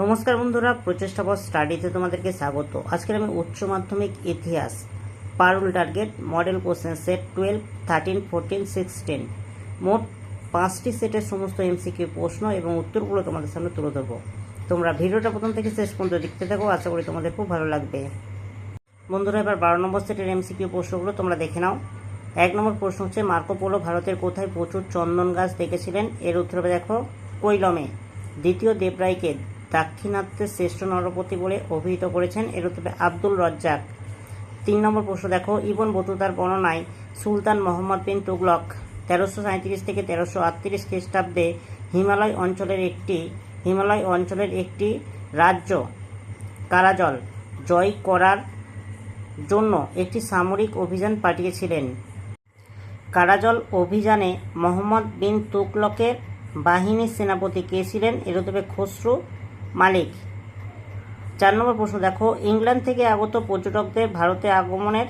নমস্কার বন্ধুরা, প্রচেষ্টা পর স্টাডিতে তোমাদেরকে স্বাগত। আজকের আমি উচ্চ মাধ্যমিক ইতিহাস, Parul target, model question set twelve, thirteen, fourteen, sixteen. মোট পাঁচটি সেটের সমস্ত এমসিকিউ প্রশ্ন এবং উত্তরগুলো তোমাদের সামনে তুলে ধরবো। তোমরা ভিডিওটা প্রথম থেকে শেষ পর্যন্ত দেখতে থাকো, আশা করি তোমাদের খুব ভালো লাগবে। বন্ধুরা, এবার বারো নম্বর সেটের এমসিকিউ প্রশ্নগুলো তোমরা দেখে নাও। এক নম্বর প্রশ্ন হচ্ছে মার্কোপোলো ভারতের কোথায় প্রচুর চন্দন গাছ দেখেছিলেন? এর উত্তর দেখো, কৈলমে। দ্বিতীয় দেবরায়কে দাক্ষিণাত্যের শ্রেষ্ঠ নরপতি বলে অভিহিত করেছেন এর উত্তর আব্দুল রজ্জাক। তিন নম্বর প্রশ্ন দেখো, ইবন বতুতার বর্ণনায় সুলতান মোহাম্মদ বিন তুগলক তেরোশো সাঁত্রিশ থেকে তেরোশো আটত্রিশ খ্রিস্টাব্দে হিমালয় অঞ্চলের একটি, হিমালয় অঞ্চলের একটি রাজ্য, কারাজল, জয় করার জন্য একটি সামরিক অভিযান পাঠিয়েছিলেন। কারাজল অভিযানে মোহাম্মদ বিন তুগলকের বাহিনীর সেনাপতি কে ছিলেন? এর উত্তর খসরু মালিক। চার নম্বর প্রশ্ন, দেখো, ইংল্যান্ড থেকে আগত পর্যটকদের ভারতে আগমনের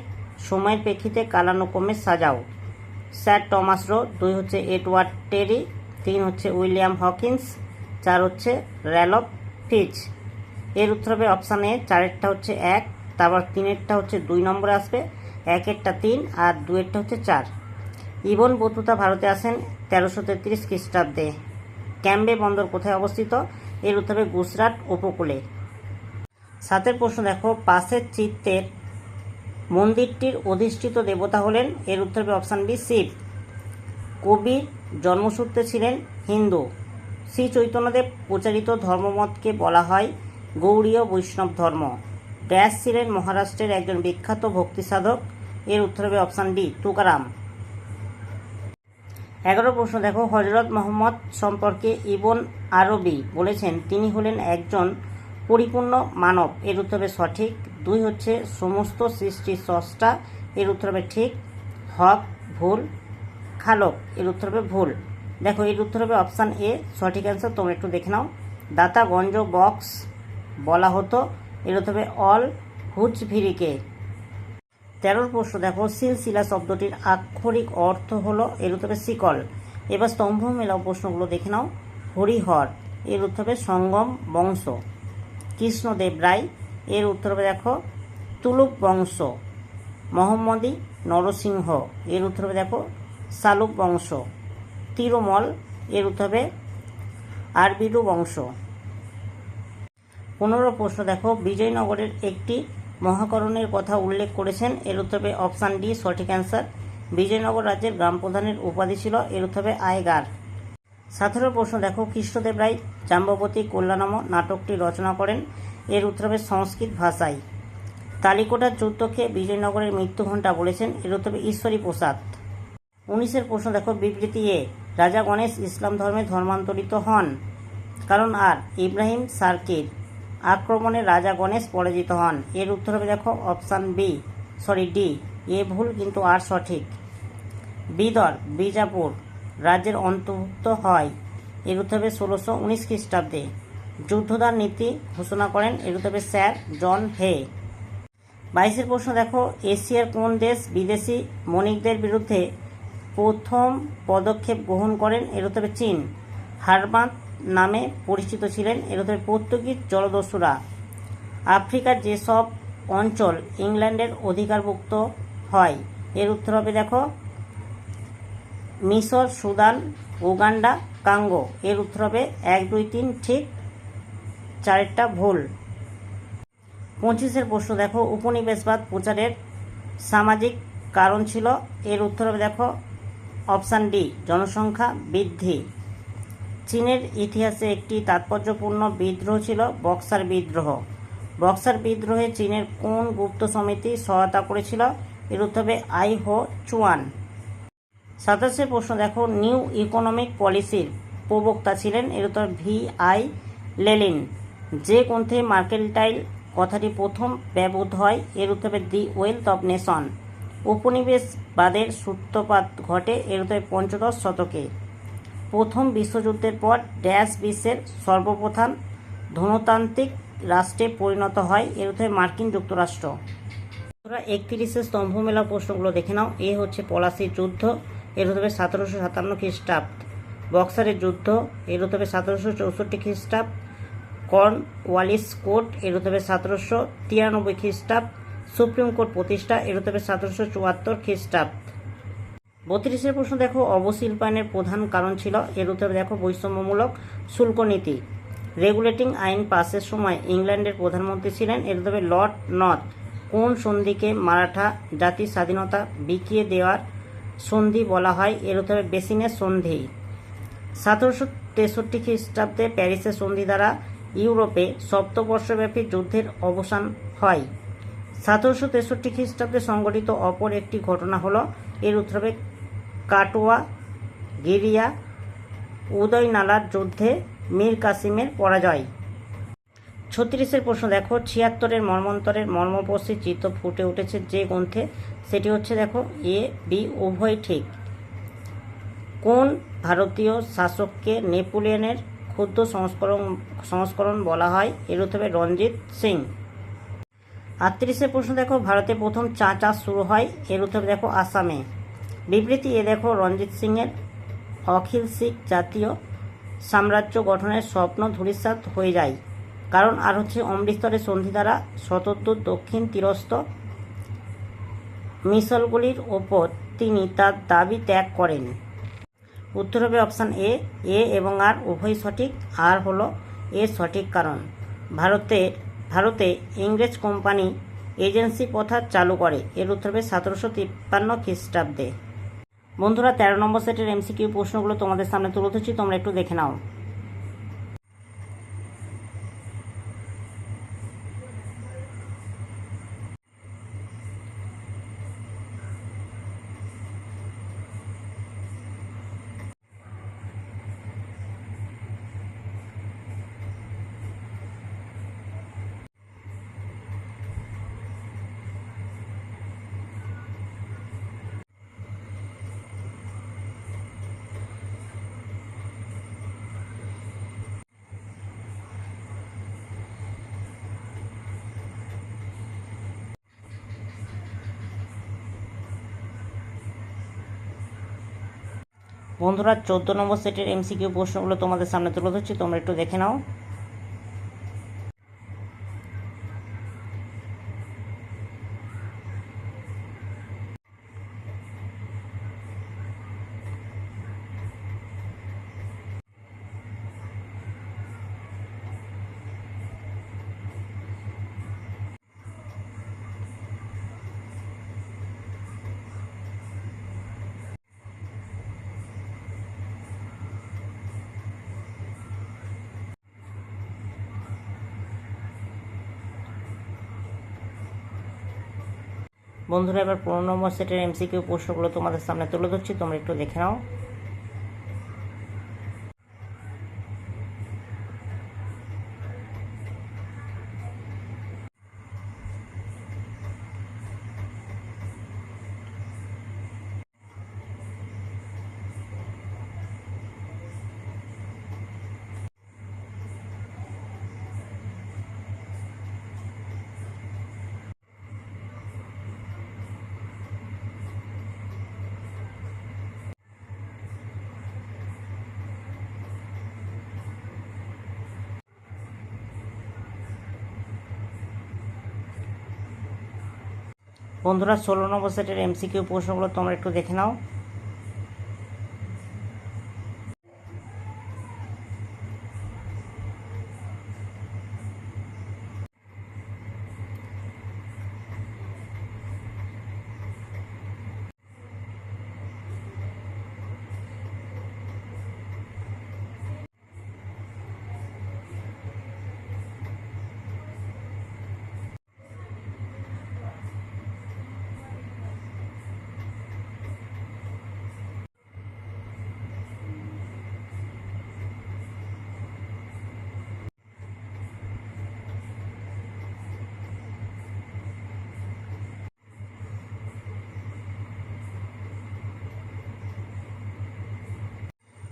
সময়ের প্রেক্ষিতে কালানুক্রমে সাজাও। স্যার টমাস রো, দুই হচ্ছে এডওয়ার্ড টেরি, তিন হচ্ছে উইলিয়াম হকিন্স, চার হচ্ছে র্যালফ ফিচ। এর উত্তর হবে অপশান এ, চারেরটা হচ্ছে এক, তারপর তিনেরটা হচ্ছে দুই নম্বরে আসবে, একেরটা তিন আর দুয়েরটা হচ্ছে চার। ইবন বতুতা ভারতে আসেন তেরোশো তেত্রিশ খ্রিস্টাব্দে। ক্যাম্বে বন্দর কোথায় অবস্থিত? এর উত্তর গুজরাট উপকূলে। সাতের প্রশ্ন দেখো পাশের চিত্তের মন্দিরটির অধিষ্ঠিত দেবতা হলেন, এর উত্তর হবে অপশান বি, শিব। কবির জন্মসূত্রে ছিলেন হিন্দু। শ্রী চৈতন্যদেব প্রচারিত ধর্মমতকে বলা হয় গৌড়ীয় বৈষ্ণব ধর্ম। ড্যাশ ছিলেন মহারাষ্ট্রের একজন বিখ্যাত ভক্তি সাধক এর উত্তর হবে অপশান ডি তুকারাম। এগারো প্রশ্ন, দেখো, হজরত মোহাম্মদ সম্পর্কে ইবন আরবি বলেছেন, তিনি হলেন একজন পরিপূর্ণ মানব। এর উত্তর হবে সঠিক। দুই হচ্ছে, সমস্ত সৃষ্টির স্রষ্টা। এর উত্তর হবে ঠিক। হক, ভুল। খালক, এর উত্তর হবে ভুল। দেখো, এর উত্তর হবে অপশান এ, সঠিক অ্যান্সার তোমরা একটু দেখে নাও। দাতা, গঞ্জ, বক্স বলা হতো। এর উত্তর হবে অল হুজ ভিরিকে তেরোর প্রশ্ন, দেখো, সিলসিলা শব্দটির আক্ষরিক অর্থ হলো এর উত্তর শিকল। এবার স্তম্ভ মেলাও প্রশ্নগুলো দেখে নাও। হরিহর, এর উত্তর সঙ্গম বংশ। কৃষ্ণদেব রায়, এর উত্তর দেখো, তুলুক বংশ। মোহাম্মদী নরসিংহ, এর উত্তর দেখো শালুক বংশ। তিরুমল, এর উত্তর হবে আরবিলু বংশ। পনেরো প্রশ্ন, দেখো, বিজয়নগরের একটি মহাকরণের কথা উল্লেখ করেছেন, এর উত্তর অপশান ডি, সঠিক অ্যান্সার। বিজয়নগর রাজ্যের গ্রাম প্রধানের উপাধি ছিল, এর উত্তর আয়গার। সতেরো প্রশ্ন, দেখো, কৃষ্ণদেব রায় জাম্ববতী কল্যাণম নাটকটি রচনা করেন, এর উত্তর সংস্কৃত ভাষায়। তালিকোটার যুদ্ধকে বিজয়নগরের মৃত্যু ঘণ্টা বলেছেন, এর উত্তর ঈশ্বরী প্রসাদ। উনিশের প্রশ্ন, দেখো, বিবৃতি এ, রাজা গণেশ ইসলাম ধর্মে ধর্মান্তরিত হন। কারণ আর, ইব্রাহিম সার্কির। আক্রমণে রাজা গণেশ পরাজিত হন। এর উত্তর হবে দেখো, option B, sorry, D. A ভুল, কিন্তু আর সঠিক। বিদর বিজাপুর। রাজ্যের অন্তর্ভুক্ত হয়। এর উত্তর হবে ষোলোশো উনিশ খ্রিস্টাব্দে। যুদ্ধদার নীতি ঘোষণা করেন। এর উত্তর হবে স্যার জন হে। বাইশের প্রশ্ন দেখো, এশিয়ার কোন দেশ বিদেশি বণিকদের বিরুদ্ধে প্রথম পদক্ষেপ গ্রহণ করেন? এর উত্তর হবে চীন। হারবাত নামে পরিচিত ছিলেন এর পর্তুগিজ জলদস্যুরা। আফ্রিকার যেসব অঞ্চল ইংল্যান্ডের অধিকারভুক্ত হয়, এর উত্তর হবে দেখো, মিশর, সুদান, উগান্ডা, কাঙ্গো। এর উত্তর হবে এক, দুই, তিন, ঠিক চারেরটা ভুল। পঁচিশের প্রশ্ন দেখো, উপনিবেশবাদ প্রচারের সামাজিক কারণ ছিল, এর উত্তর হবে দেখো, অপশান ডি, জনসংখ্যা বৃদ্ধি। চীনের ইতিহাসে একটি তাৎপর্যপূর্ণ বিদ্রোহ ছিল বক্সার বিদ্রোহ। বক্সার বিদ্রোহে চীনের কোন গুপ্ত সমিতি সহায়তা করেছিল এর উত্তর আই হো চুয়ান। সাতাশে প্রশ্ন, দেখো, নিউ ইকোনমিক পলিসির প্রবক্তা ছিলেন এর উত্তর ভি আই লেলিন। যে গ্রন্থে মার্কেলটাইল কথাটি প্রথম ব্যবহৃত হয় এর উত্তর দি ওয়েলথ অব নেশন। উপনিবেশবাদের সূত্রপাত ঘটে এর উত্তর পঞ্চদশ শতকে। প্রথম বিশ্বযুদ্ধের পর ড্যাশ বিশ্বের সর্বপ্রধান ধনতান্ত্রিক রাষ্ট্রে পরিণত হয়। এর উত্তরে মার্কিন যুক্তরাষ্ট্র। একত্রিশে স্তম্ভ মেলা প্রশ্নগুলো দেখে নাও। এ হচ্ছে পলাশির যুদ্ধ। এর হতে হবে সতেরোশো সাতান্ন খ্রিস্টাব্দ। বক্সারের যুদ্ধ। এর হতে হবে সতেরোশো চৌষট্টি খ্রিস্টাব্দ। Cornwallis court. এর হতে হবে সতেরোশো তিরানব্বই খ্রিস্টাব্দ। সুপ্রিম কোর্ট প্রতিষ্ঠা। এর হতে হবে সতেরোশো চুয়াত্তর খ্রিস্টাব্দ। বত্রিশের প্রশ্ন দেখো, অবশিল্পায়নের প্রধান কারণ ছিল। এর উত্তরে দেখো, বৈষম্যমূলক শুল্ক নীতি। রেগুলেটিং আইন পাসের সময় ইংল্যান্ডের প্রধানমন্ত্রী ছিলেন। এর উত্তরে লর্ড নর্থ, কোন সন্ধিকে মারাঠা জাতির স্বাধীনতা বিকিয়ে দেওয়ার সন্ধি বলা হয়? এর উত্তরে বেসিনের সন্ধি। সতেরোশো তেষট্টি খ্রিস্টাব্দে প্যারিসের সন্ধি দ্বারা ইউরোপে সপ্তবর্ষব্যাপী যুদ্ধের অবসান হয়। সতেরোশো তেষট্টি খ্রিস্টাব্দে সংঘটিত অপর একটি ঘটনা হলো, এর উত্তরে কাটোয়া, গিরিয়া, উদয়নালার যুদ্ধে মীর কাসিমের পরাজয়। ছত্রিশের প্রশ্ন, দেখো, ছিয়াত্তরের মর্মন্তরের মর্মপস্থিত চিত্র ফুটে উঠেছে যে গ্রন্থে, সেটি হচ্ছে, দেখো, এ, বি, উভয় ঠিক। কোন ভারতীয় শাসককে নেপোলিয়নের ক্ষুদ্র সংস্করণ সংস্করণ বলা হয়? এর উত্তরে রঞ্জিত সিং। আটত্রিশের প্রশ্ন, দেখো, ভারতে প্রথম চা চাষ শুরু হয়। এর উত্তরে, দেখো, আসামে। বিবৃতি, এ দেখো, রঞ্জিত সিংয়ের অখিল শিখ জাতীয় সাম্রাজ্য গঠনের স্বপ্ন ধূলিসাৎ হয়ে যায়। কারণ আর হচ্ছে অমৃতসরের সন্ধি দ্বারা শতদ্দূর দক্ষিণ তীরস্থ মিসলগুলির ওপর তিনি তার দাবি ত্যাগ করেন। উত্তর হবে অপশান এ এ এবং আর উভয় সঠিক, আর হলো এর সঠিক কারণ। ভারতে ভারতে ইংরেজ কোম্পানি এজেন্সি প্রথা চালু করে। এর উত্তর হবে সতেরোশো তিপ্পান্ন খ্রিস্টাব্দে। বন্ধুরা তেরো নম্বর সেটের এমসিকিউ প্রশ্নগুলো তোমাদের সামনে তুলে ধরছি তোমরা একটু দেখে নাও। বন্ধুরা চোদ্দ নম্বর সেটের এমসিকিউ প্রশ্নগুলো তোমাদের সামনে তুলে ধরছি তোমরা একটু দেখে নাও। বন্ধুরা, এবার পনেরো নম্বর সেটের এমসিকিউ প্রশ্নগুলো তোমাদের সামনে তুলে ধরছি। তোমরা একটু দেখে নাও। বন্ধুরা ষোলো নম্বর সেটের এমসিকিউ প্রশ্নগুলো তোমরা একটু দেখে নাও।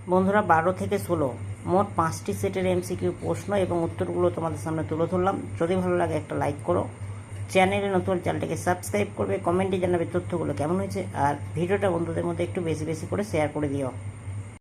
বন্ধুরা, বারো থেকে ষোলো। মোট পাঁচটি সেটের এমসিকিউ প্রশ্ন এবং উত্তরগুলো তোমাদের সামনে তুলে ধরলাম। যদি ভালো লাগে একটা লাইক করো। চ্যানেলে নতুন চ্যানেলটাকে সাবস্ক্রাইব করবে, কমেন্টে জানাবে তথ্যগুলো কেমন হয়েছে। আর ভিডিওটা বন্ধুদের মধ্যে একটু বেশি বেশি করে শেয়ার করে দিও।